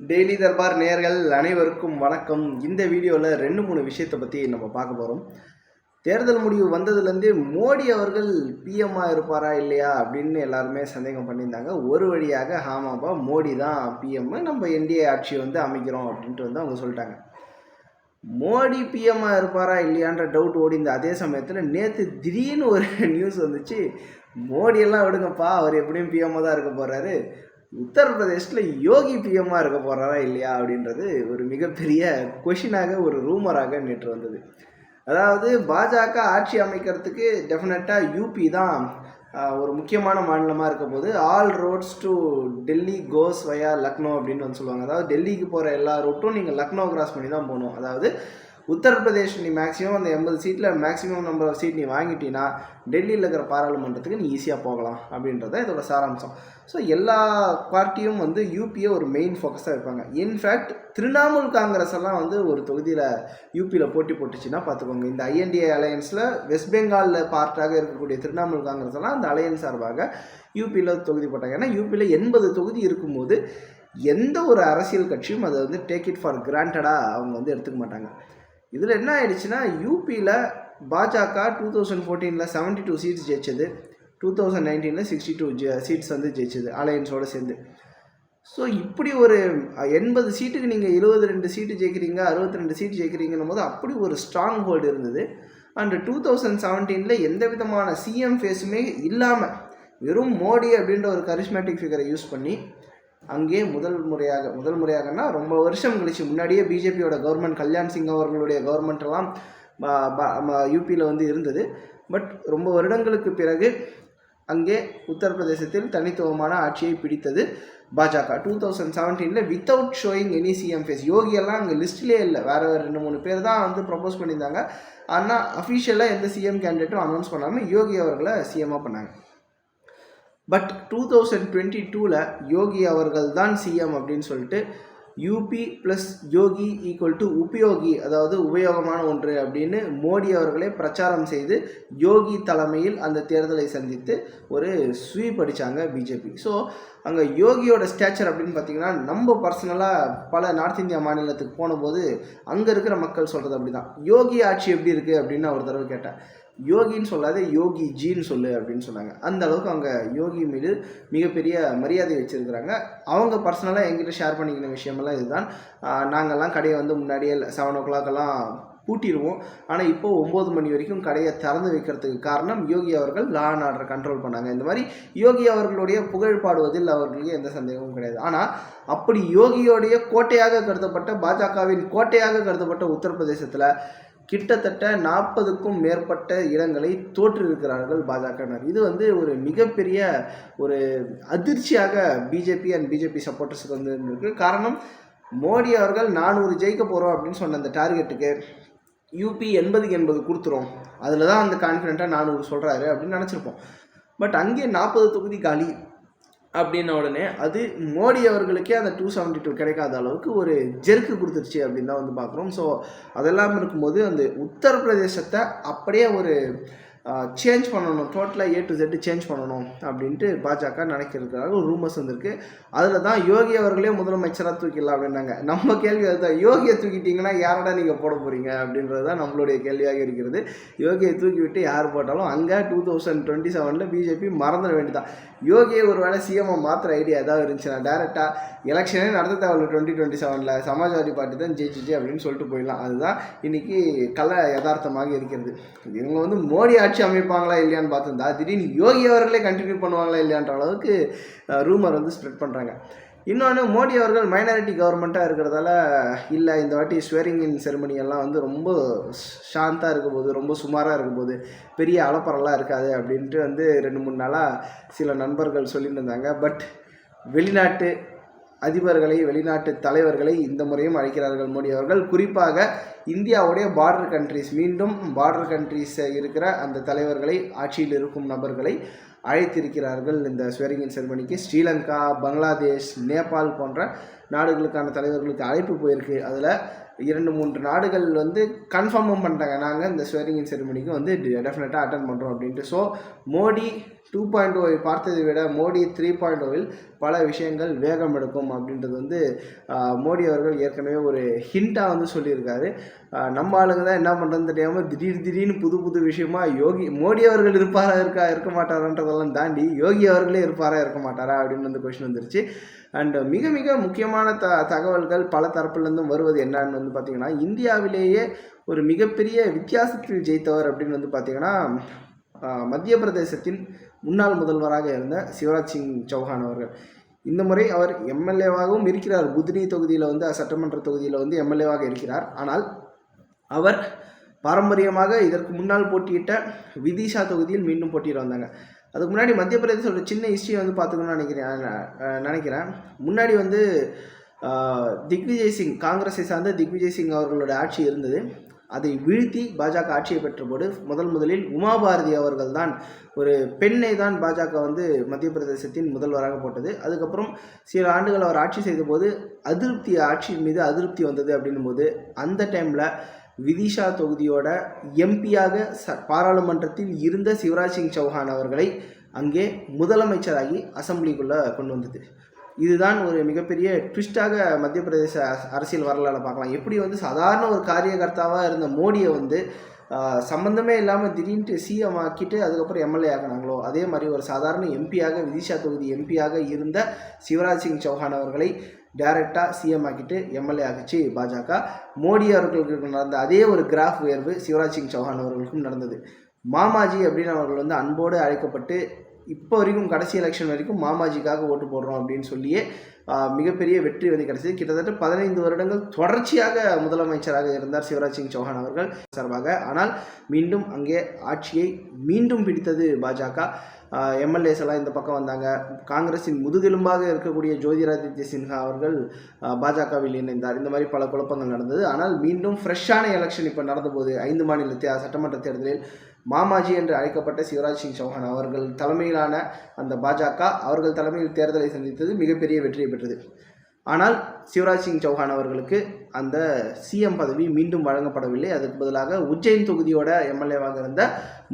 Daily Darbar நேர்கள் அனைவருக்கும் வணக்கம். இந்த வீடியோவில் ரெண்டு மூணு விஷயத்தை பற்றி நம்ம பார்க்க போகிறோம் தேர்தல் முடிவு வந்ததுலேருந்தே மோடி அவர்கள் பிஎம்மாக இருப்பாரா இல்லையா அப்படின்னு எல்லாருமே சந்தேகம் பண்ணியிருந்தாங்க. ஒரு வழியாக ஆமாப்பா மோடி தான் பிஎம் நம்ம என்டிஏ ஆட்சி வந்து அமைக்கிறோம் அப்படின்ட்டு வந்து அவங்க சொல்லிட்டாங்க. மோடி பிஎம்மாக இருப்பாரா இல்லையான்ற டவுட் ஓடிந்த அதே சமயத்தில் நேற்று திடீர்னு ஒரு நியூஸ் வந்துச்சு. மோடியெல்லாம் விடுங்கப்பா அவர் எப்படியும் பிஎம்மாக தான் இருக்க போகிறாரு உத்தரப்பிரதேசில் யோகி பிஎம்மாக இருக்க போகிறாரா இல்லையா அப்படின்றது ஒரு மிகப்பெரிய கொஷினாக ஒரு ரூமராக நேற்று வந்தது. அதாவது பாஜக ஆட்சி அமைக்கிறதுக்கு டெஃபினட்டாக யூபி தான் ஒரு முக்கியமான மாநிலமாக இருக்க போது all roads to Delhi goes via Lucknow அப்படின்னு வந்து சொல்லுவாங்க. அதாவது டெல்லிக்கு போகிற எல்லா ரூட்டும் நீங்கள் லக்னோ கிராஸ் பண்ணி தான் போகணும். அதாவது உத்தரப்பிரதேஷ் நீ மேக்ஸிமம் அந்த எண்பது சீட்டில் மேக்ஸிமம் நம்பர் ஆஃப் சீட் நீ வாங்கிட்டீங்கன்னா டெல்லியில் இருக்கிற பாராளுமன்றத்துக்கு நீ ஈஸியாக போகலாம் அப்படின்றத இதோட சாராம்சம். ஸோ எல்லா பார்ட்டியும் வந்து யூபியை ஒரு மெயின் ஃபோக்கஸாக வைப்பாங்க. இன்ஃபேக்ட் திரிணாமுல் காங்கிரஸ் எல்லாம் வந்து ஒரு தொகுதியில் யூபியில் போட்டி போட்டுச்சுன்னா பார்த்துக்கோங்க இந்த ஐஎன்டிஏ அலையன்ஸில் வெஸ்ட் பெங்காலில் பார்ட்டாக இருக்கக்கூடிய திரிணாமுல் காங்கிரஸ் எல்லாம் அந்த அலையன்ஸ் சார்பாக யூபியில் தொகுதி போட்டாங்க. ஏன்னா யூபியில் எண்பது தொகுதி இருக்கும்போது எந்த ஒரு அரசியல் கட்சியும் அதை வந்து டேக் இட் ஃபார் கிராண்டடாக அவங்க வந்து எடுத்துக்க மாட்டாங்க. இதில் என்ன ஆயிடுச்சுன்னா யூபியில் பாஜக டூ தௌசண்ட் ஃபோர்டீனில் செவன்டி டூ சீட்ஸ் ஜெயிச்சது. டூ தௌசண்ட் நைன்டீனில் சிக்ஸ்டி டூ சீட்ஸ் வந்து ஜெயிச்சது அலையன்ஸோடு சேர்ந்து. ஸோ இப்படி ஒரு எண்பது சீட்டுக்கு நீங்கள் இருபது ரெண்டு சீட்டு ஜெயிக்கிறீங்க அறுபத்தி ரெண்டு சீட்டு ஜெயிக்கிறீங்கன்னும் போது அப்படி ஒரு ஸ்ட்ராங் ஹோல்டு இருந்தது அண்டு டூ தௌசண்ட் செவன்டீனில் எந்த விதமான சிஎம் ஃபேஸுமே இல்லாமல் வெறும் மோடி அப்படின்ற ஒரு கரிஸ்மேட்டிக் ஃபிகரை யூஸ் பண்ணி அங்கே முதல் முறையாக முதல் முறையாகனா ரொம்ப வருஷம் கழிச்சு முன்னாடியே பிஜேபியோட கவர்மெண்ட் கல்யாண் சிங் அவர்களுடைய கவர்மெண்ட் எல்லாம் யூபியில் வந்து இருந்தது. பட் ரொம்ப வருடங்களுக்கு பிறகு அங்கே உத்தரப்பிரதேசத்தில் தனித்துவமான ஆட்சியை பிடித்தது பாஜக. Two thousand செவன்டீனில் without showing any CM face யோகியெல்லாம் அங்கே லிஸ்ட்லேயே இல்லை. வேறு வேறு ரெண்டு மூணு பேர் தான் வந்து ப்ரப்போஸ் பண்ணியிருந்தாங்க. ஆனால் அஃபிஷியலாக எந்த சிஎம் கேண்டிடேட்டும் அனௌன்ஸ் பண்ணாமல் யோகி அவர்களை சிஎம்மாக பண்ணாங்க. பட் டூ தௌசண்ட் டுவெண்ட்டி டூவில் யோகி அவர்கள் தான் சிஎம் அப்படின்னு சொல்லிட்டு UP plus Yogi equal to உபயோகி அதாவது உபயோகமான ஒன்று அப்படின்னு மோடி அவர்களே பிரச்சாரம் செய்து யோகி தலைமையில் அந்த தேர்தலை சந்தித்து ஒரு ஸ்வீப் அடித்தாங்க பிஜேபி ஸோ அங்கே யோகியோட ஸ்டேச்சர் அப்படின்னு பார்த்தீங்கன்னா நம்ம பர்சனலாக பல நார்த் இந்தியா மாநிலத்துக்கு போனபோது அங்கே இருக்கிற மக்கள் சொல்கிறது அப்படி தான் யோகி ஆட்சி எப்படி இருக்குது அப்படின்னு நான் ஒரு தடவை கேட்டேன். யோகின்னு சொல்லாத யோகி ஜின்னு சொல்லு அப்படின்னு சொன்னாங்க. அந்த அளவுக்கு அவங்க யோகி மீது மிகப்பெரிய மரியாதை வச்சுருக்கிறாங்க. அவங்க பர்சனலாக எங்கிட்ட ஷேர் பண்ணிக்கிற விஷயமெல்லாம் இதுதான். நாங்கள்லாம் நாங்கெல்லாம் கடையை வந்து முன்னாடியே செவன் ஓ கிளாக்கெல்லாம் பூட்டிடுவோம் ஆனால் இப்போ ஒம்பது மணி வரைக்கும் கடையை திறந்து வைக்கிறதுக்கு காரணம் யோகி அவர்கள் லா அண்ட் ஆர்டர் கண்ட்ரோல் பண்ணாங்க. இந்த மாதிரி யோகி அவர்களுடைய புகழ் பாடுவதில் அவர்களுக்கு எந்த சந்தேகமும் கிடையாது. ஆனால் அப்படி யோகியோடைய கோட்டையாக கருதப்பட்ட பாஜகவின் கோட்டையாக கருதப்பட்ட உத்தரப்பிரதேசத்தில் கிட்டத்தட்ட நாற்பதுக்கும் மேற்பட்ட இடங்களை தோற்றிருக்கிறார்கள் பாஜகவினர். இது வந்து ஒரு மிகப்பெரிய ஒரு அதிர்ச்சியாக பிஜேபி அண்ட் பிஜேபி சப்போர்ட்டர்ஸுக்கு வந்து இருந்திருக்கு காரணம் மோடி அவர்கள் நானூறு ஜெயிக்க போகிறோம் அப்படின்னு சொன்ன அந்த டார்கெட்டுக்கு யூபி எண்பதுக்கு எண்பது கொடுத்துரும். அதில் தான் அந்த கான்ஃபிடென்ட்டாக நானூறு சொல்கிறாரு அப்படின்னு நினச்சிருப்போம். பட் அங்கே நாற்பது தொகுதி காலி. அப்படின்ன உடனே அது மோடி அவர்களுக்கே அந்த டூ செவன்ட்டி டூ கிடைக்காத அளவுக்கு ஒரு ஜெருக்கு கொடுத்துருச்சு அப்படின்னு தான் வந்து பார்க்குறோம். ஸோ அதெல்லாம் இருக்கும்போது அந்த உத்தரப்பிரதேசத்தை அப்படியே ஒரு சேஞ்ச் பண்ணணும். டோட்டலாக ஏ டு Z சேஞ்ச் பண்ணணும் அப்படின்ட்டு பாஜக நினைக்கிறதுக்காக ஒரு ரூமர்ஸ் வந்திருக்கு. அதில் தான் யோகி அவர்களே முதலமைச்சராக தூக்கிடலாம் அப்படின்னாங்க. நம்ம கேள்வி அதுதான். யோகியை தூக்கிட்டீங்கன்னா யாரடா நீங்கள் போட போகிறீங்க அப்படின்றது தான் நம்மளுடைய கேள்வியாக இருக்கிறது. யோகியை தூக்கி விட்டு யார் போட்டாலும் அங்கே டூ தௌசண்ட் டுவெண்ட்டி செவனில் பிஜேபி மறந்துட வேண்டியதான் யோகியை ஒரு வேளை சிஎம்ஐ மாத்திர ஐடியா ஏதாவது இருந்துச்சுன்னா டேரெக்டாக எலெக்ஷனே நடத்த தேவையில்ல டுவெண்ட்டி டுவெண்ட்டி செவனில் சமாஜ்வாதி பார்ட்டி தான் ஜெயிச்சிச்சு அப்படின்னு சொல்லிட்டு போயிடலாம். அதுதான் இன்னைக்கு கல யதார்த்தமாக இருக்கிறது. இவங்க வந்து மோடி ஆட்சி அமைப்பாங்களா இல்லையான்னு பார்த்துருந்தா திடீர்னு யோகி அவர்களே கண்டினியூ பண்ணுவாங்களா இல்லையான்ற அளவுக்கு ரூமர் வந்து ஸ்ப்ரெட் பண்ணுறாங்க இன்னொன்று மோடி அவர்கள் மைனாரிட்டி கவர்மெண்ட்டாக இருக்கிறதால இல்லை இந்த வாட்டி ஸ்வேரிங் இன் செரிமனி எல்லாம் வந்து ரொம்ப ஷாந்தாக இருக்கும்போது ரொம்ப சுமாராக இருக்கும்போது பெரிய அலப்பரெல்லாம் இருக்காது அப்படின்ட்டு வந்து ரெண்டு மூணு நாளாக சில நண்பர்கள் சொல்லிட்டு இருந்தாங்க. பட் வெளிநாட்டு அதிபர்களை வெளிநாட்டு தலைவர்களை இந்த முறையும் அழைக்கிறார்கள் மோடி அவர்கள். குறிப்பாக இந்தியாவுடைய பார்டர் கண்ட்ரிஸ் மீண்டும் பார்டர் கண்ட்ரிஸ் இருக்கிற அந்த தலைவர்களை ஆட்சியில் இருக்கும் நபர்களை அழைத்திருக்கிறார்கள் இந்த ஸ்வெரிங்கின் செரமனிக்கு ஸ்ரீலங்கா பங்களாதேஷ் நேபாள் போன்ற நாடுகளுக்கான தலைவர்களுக்கு அழைப்பு போயிருக்கு. அதில் இரண்டு மூன்று நாடுகள் வந்து கன்ஃபார்மும் பண்ணிட்டாங்க. நாங்கள் இந்த ஸ்வெரிங்கின் செரிமனிக்கு வந்து டெஃபினட்டாக அட்டன் பண்ணுறோம் அப்படின்ட்டு. ஸோ மோடி டூ பாயிண்ட் ஓவை பார்த்ததை விட மோடி த்ரீ பாயிண்ட் ஓவில் பல விஷயங்கள் வேகம் எடுக்கும் அப்படின்றது வந்து மோடி அவர்கள் ஏற்கனவே ஒரு ஹிண்ட்டாக வந்து சொல்லியிருக்காரு. நம்ம ஆளுங்க தான் என்ன பண்ணுறதுன்னு தெரியாமல் திடீர் திடீர்னு புது புது விஷயமா யோகி மோடி அவர்கள் இருப்பாரா இருக்கா இருக்க மாட்டாரான்றதெல்லாம் தாண்டி யோகி அவர்களே இருப்பாரா இருக்க மாட்டாரா அப்படின்னு வந்து கொஷின் வந்துருச்சு. அண்ட் மிக மிக முக்கியமான த தகவல்கள் பல தரப்புலேருந்தும் வருவது என்னன்னு வந்து பார்த்தீங்கன்னா இந்தியாவிலேயே ஒரு மிகப்பெரிய வித்தியாசத்தில் ஜெயித்தவர் அப்படின்னு வந்து பார்த்தீங்கன்னா மத்திய பிரதேசத்தின் முன்னாள் முதல்வராக இருந்த சிவராஜ் சிங் சௌஹான் அவர்கள். இந்த முறை அவர் எம்எல்ஏவாகவும் இருக்கிறார். புத்னி தொகுதியில் வந்து சட்டமன்ற தொகுதியில் வந்து எம்எல்ஏவாக இருக்கிறார். ஆனால் அவர் பாரம்பரியமாக இதற்கு முன்னால் போட்டியிட்ட விதிஷா தொகுதியில் மீண்டும் போட்டியிட வந்தாங்க. அதுக்கு முன்னாடி மத்திய பிரதேசோட சின்ன ஹிஸ்ட்ரி வந்து பார்த்துக்கணும்னு நினைக்கிறேன். நினைக்கிறேன். முன்னாடி வந்து திக்விஜய் சிங் காங்கிரஸை சார்ந்த திக்விஜய் சிங் அவர்களோட ஆட்சி இருந்தது. அதை வீழ்த்தி பாஜக ஆட்சியை பெற்றபோது முதல் முதலில் உமா பாரதி அவர்கள் தான் ஒரு பெண்ணை தான் பாஜக வந்து மத்திய பிரதேசத்தின் முதல்வராக போட்டது. அதுக்கப்புறம் சில ஆண்டுகள் அவர் ஆட்சி செய்தபோது அதிருப்தி ஆட்சியின் மீது அதிருப்தி வந்தது அப்படின்னும் போது அந்த டைமில் விதிஷா தொகுதியோட எம்பியாக ச பாராளுமன்றத்தில் இருந்த சிவராஜ் சிங் சௌஹான் அவர்களை அங்கே முதலமைச்சராகி அசம்பிளிக்குள்ளே கொண்டு வந்தது. இதுதான் ஒரு மிகப்பெரிய ட்விஸ்டாக மத்திய பிரதேச அரசியல் வரலாறு பார்க்கலாம். எப்படி வந்து சாதாரண ஒரு காரியகர்த்தாவாக இருந்த மோடியை வந்து சம்மந்தமே சம்பந்தமே இல்லாமல் திடீர்னு சிஎம் ஆக்கிட்டு அதுக்கப்புறம் எம்எல்ஏ ஆக்கினாங்களோ அதே மாதிரி ஒரு சாதாரண எம்பியாக விதிஷா தொகுதி எம்பியாக இருந்த சிவராஜ் சிங் சௌஹான் அவர்களை டைரெக்டாக சிஎம் ஆக்கிட்டு எம்எல்ஏ ஆகிச்சு பாஜக. மோடி அவர்களுக்கு நடந்த அதே ஒரு கிராஃப் உயர்வு சிவராஜ் சிங் சௌஹான் அவர்களுக்கும் நடந்தது. மாமாஜி அப்படின்னு அவர்கள் வந்து அன்போடு அழைக்கப்பட்டு இப்போ வரைக்கும் கடைசி எலெக்ஷன் வரைக்கும் மாமாஜிக்காக ஓட்டு போடுறோம் அப்படின்னு சொல்லியே மிகப்பெரிய வெற்றி வந்து கிடைச்சது. கிட்டத்தட்ட பதினைந்து வருடங்கள் தொடர்ச்சியாக முதலமைச்சராக இருந்தார் சிவராஜ் சிங் சௌஹான் அவர்கள் சார்பாக. ஆனால் மீண்டும் அங்கே ஆட்சியை மீண்டும் பிடித்தது பாஜக. எம்எல்ஏஸ் எல்லாம் இந்த பக்கம் வந்தாங்க. காங்கிரஸின் முதுகெலும்பாக இருக்கக்கூடிய ஜோதிராதித்ய சின்ஹா அவர்கள் பாஜகவில் இணைந்தார். இந்த மாதிரி பல குழப்பங்கள் நடந்தது. ஆனால் மீண்டும் ஃப்ரெஷ்ஷான எலெக்ஷன் இப்போ நடந்தபோது ஐந்து மாநில சட்டமன்ற தேர்தலில் மாமாஜி என்று அழைக்கப்பட்ட சிவராஜ் சிங் சௌஹான் அவர்கள் தலைமையிலான அந்த பாஜக அவர்கள் தலைமையில் தேர்தலை சந்தித்தது மிகப்பெரிய வெற்றியை பெற்றது. ஆனால் சிவராஜ் சிங் சௌஹான் அவர்களுக்கு அந்த சிஎம் பதவி மீண்டும் வழங்கப்படவில்லை. அதுக்கு பதிலாக உஜ்ஜைன் தொகுதியோட எம்எல்ஏவாக இருந்த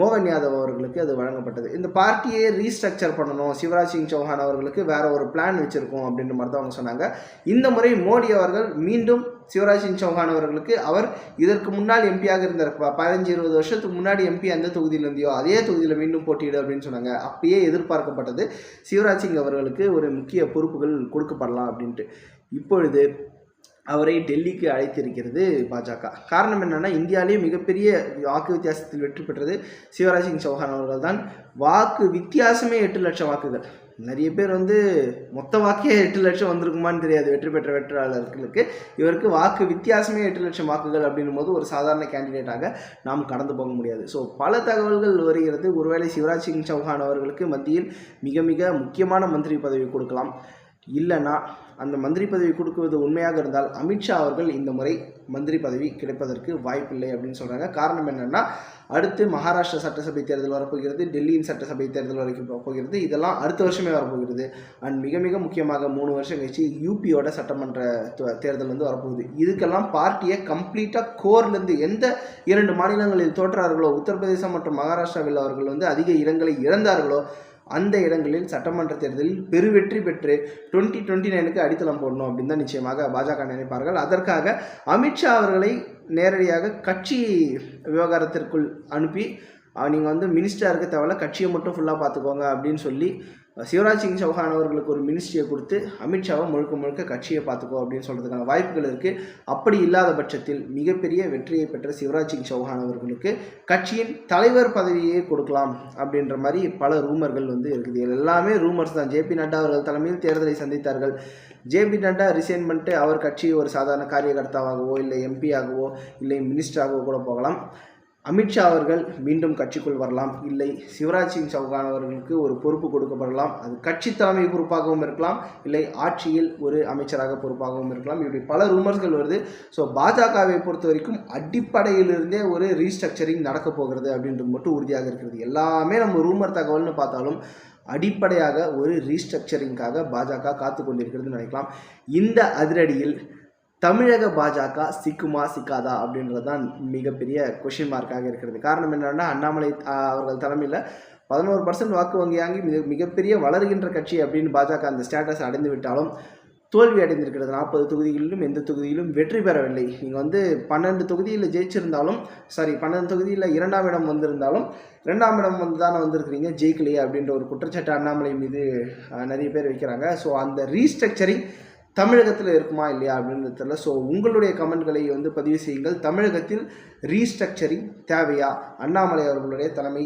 மோகன் யாதவ் அவர்களுக்கு அது வழங்கப்பட்டது. இந்த பார்ட்டியை ரீஸ்ட்ரக்சர் பண்ணணும். சிவராஜ் சிங் சௌஹான் அவர்களுக்கு வேற ஒரு பிளான் வச்சிருக்கோம் அப்படின்ற மாதிரி தான் அவங்க சொன்னாங்க. இந்த முறை மோடி அவர்கள் மீண்டும் சிவராஜ் சிங் சௌஹான் அவர்களுக்கு அவர் இதற்கு முன்னால் எம்பியாக இருந்தார். பதினஞ்சு இருபது வருஷத்துக்கு முன்னாடி எம்பி அந்த தொகுதியில் இருந்தியோ அதே தொகுதியில் மீண்டும் போட்டியிடு அப்படின்னு சொன்னாங்க. அப்பயே எதிர்பார்க்கப்பட்டது சிவராஜ் சிங் அவர்களுக்கு ஒரு முக்கிய பொறுப்புகள் கொடுக்கப்படலாம் அப்படின்ட்டு. இப்பொழுது அவரை டெல்லிக்கு அழைத்திருக்கிறது பாஜக. காரணம் என்னென்னா இந்தியாவிலேயே மிகப்பெரிய வாக்கு வித்தியாசத்தில் வெற்றி பெற்றது சிவராஜ் சிங் சௌஹான் அவர்கள் தான் வாக்கு வித்தியாசமே எட்டு லட்சம் வாக்குகள். நிறைய பேர் வந்து மொத்த வாக்கே எட்டு லட்சம் வந்திருக்குமான்னு தெரியாது. வெற்றி பெற்ற வெற்றியாளர்களுக்கு. இவருக்கு வாக்கு வித்தியாசமே எட்டு லட்சம் வாக்குகள் அப்படின்னும் போது ஒரு சாதாரண கேண்டிடேட்டாக நாம் கடந்து போக முடியாது. ஸோ பல தகவல்கள் வருகிறது. ஒருவேளை சிவராஜ் சிங் சௌஹான் அவர்களுக்கு மத்தியில் மிக மிக முக்கியமான மந்திரி பதவி கொடுக்கலாம். இல்லைன்னா அந்த மந்திரி பதவி கொடுக்குவது உண்மையாக இருந்தால் அமித்ஷா அவர்கள் இந்த முறை மந்திரி பதவி கிடைப்பதற்கு வாய்ப்பில்லை அப்படின்னு சொல்கிறாங்க காரணம் என்னென்னா அடுத்து மகாராஷ்டிரா சட்டசபை தேர்தல் வரப்போகிறது டெல்லியின் சட்டசபை தேர்தல் வரைக்கும் போகிறது. இதெல்லாம் அடுத்த வருஷமே வரப்போகிறது. அண்ட் மிக மிக முக்கியமாக மூணு வருஷம் கழிச்சு யூபியோட சட்டமன்ற தேர்தல் வந்து வரப்போகுது. இதுக்கெல்லாம் பார்ட்டியை கம்ப்ளீட்டாக கோர்லேருந்து எந்த இரண்டு மாநிலங்களில் தோற்றார்களோ உத்தரப்பிரதேசம் மற்றும் மகாராஷ்டிராவில் அவர்கள் வந்து அதிக இடங்களை இழந்தார்களோ அந்த இடங்களில் சட்டமன்ற தேர்தலில் பெருவெற்றி பெற்று டுவெண்ட்டி டுவெண்ட்டி நைனுக்கு அடித்தளம் போடணும் அப்படின்னு தான் நிச்சயமாக பாஜக நினைப்பார்கள். அதற்காக அமித்ஷா அவர்களை நேரடியாக கட்சி விவகாரத்திற்குள் அனுப்பி நீங்கள் வந்து மினிஸ்டராக இருக்க தேவையில்ல கட்சியை மட்டும் ஃபுல்லாக பார்த்துக்கோங்க அப்படின்னு சொல்லி சிவராஜ் சிங் சௌஹான் அவர்களுக்கு ஒரு மினிஸ்ட்ரியை கொடுத்து அமித்ஷாவை முழுக்க முழுக்க கட்சியை பார்த்துக்கோ அப்படின்னு சொல்கிறதுக்கான வாய்ப்புகள் இருக்குது அப்படி இல்லாத பட்சத்தில் மிகப்பெரிய வெற்றியை பெற்ற சிவராஜ் சிங் சௌஹான் அவர்களுக்கு கட்சியின் தலைவர் பதவியே கொடுக்கலாம் அப்படின்ற மாதிரி பல ரூமர்கள் வந்து இருக்குது. இது எல்லாமே ரூமர்ஸ் தான். ஜேபி நட்டா அவர்கள் தலைமையில் தேர்தலை சந்தித்தார்கள். ஜேபி நட்டா ரிசைன் பண்ணிட்டு அவர் கட்சி ஒரு சாதாரண காரியகர்த்தாவாகவோ இல்லை எம்பியாகவோ இல்லை மினிஸ்டராகவோ கூட போகலாம். அமித்ஷா அவர்கள் மீண்டும் கட்சிக்குள் வரலாம். இல்லை சிவராஜ் சிங் சௌகான் அவர்களுக்கு ஒரு பொறுப்பு கொடுக்கப்படலாம். அது கட்சி தலைமை பொறுப்பாகவும் இருக்கலாம். இல்லை ஆட்சியில் ஒரு அமைச்சராக பொறுப்பாகவும் இருக்கலாம். இப்படி பல ரூமர்ஸ்கள் வருது. ஸோ பாஜகவை பொறுத்த வரைக்கும் அடிப்படையிலிருந்தே ஒரு ரீஸ்ட்ரக்சரிங் நடக்க போகிறது அப்படின்றது மட்டும் உறுதியாக இருக்கிறது. எல்லாமே நம்ம ரூமர் தகவல்னு பார்த்தாலும் அடிப்படையாக ஒரு ரீஸ்ட்ரக்சரிங்காக பாஜக காத்து கொண்டிருக்கிறதுன்னு நினைக்கலாம். இந்த அதிரடியில் தமிழக பாஜக சிக்குமா சிக்காதா அப்படின்றது தான் மிகப்பெரிய கொஷின் மார்க்காக இருக்கிறது. காரணம் என்னன்னா அண்ணாமலை அவர்கள் தலைமையில் பதினோரு பர்சன்ட் வாக்கு வங்கியாங்கி மிக மிகப்பெரிய வளர்கின்ற கட்சி அப்படின்னு பாஜக அந்த ஸ்டேட்டஸ் அடைந்து விட்டாலும் தோல்வி அடைந்திருக்கிறது. நாற்பது தொகுதிகளிலும் எந்த தொகுதியிலும் வெற்றி பெறவில்லை. நீங்கள் வந்து பன்னெண்டு தொகுதியில் ஜெயிச்சிருந்தாலும் சாரி பன்னெண்டு தொகுதியில் இரண்டாம் இடம் வந்திருந்தாலும் ரெண்டாம் இடம் வந்து தானே வந்திருக்கிறீங்க ஜெயிக்கலையே அப்படின்ற ஒரு குற்றச்சாட்டு அண்ணாமலை மீது நிறைய பேர் வைக்கிறாங்க. ஸோ அந்த ரீஸ்ட்ரக்சரிங் தமிழகத்தில் இருக்குமா இல்லையா அப்படின்றது தெரியல. ஸோ உங்களுடைய கமெண்ட்களை வந்து பதிவு செய்யுங்கள். தமிழகத்தில் ரீஸ்ட்ரக்சரிங் தேவையா? அண்ணாமலை அவர்களுடைய தலைமை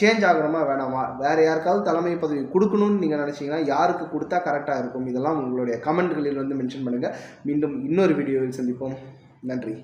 சேஞ்ச் ஆகணுமா வேணாமா? வேறு யாருக்காவது தலைமை பதவி கொடுக்கணும்னு நீங்கள் நினச்சிங்கன்னா யாருக்கு கொடுத்தா கரெக்டாக இருக்கும்? இதெல்லாம் உங்களுடைய கமெண்ட்களில் வந்து மென்ஷன் பண்ணுங்கள் மீண்டும் இன்னொரு வீடியோவில் சந்திப்போம். நன்றி.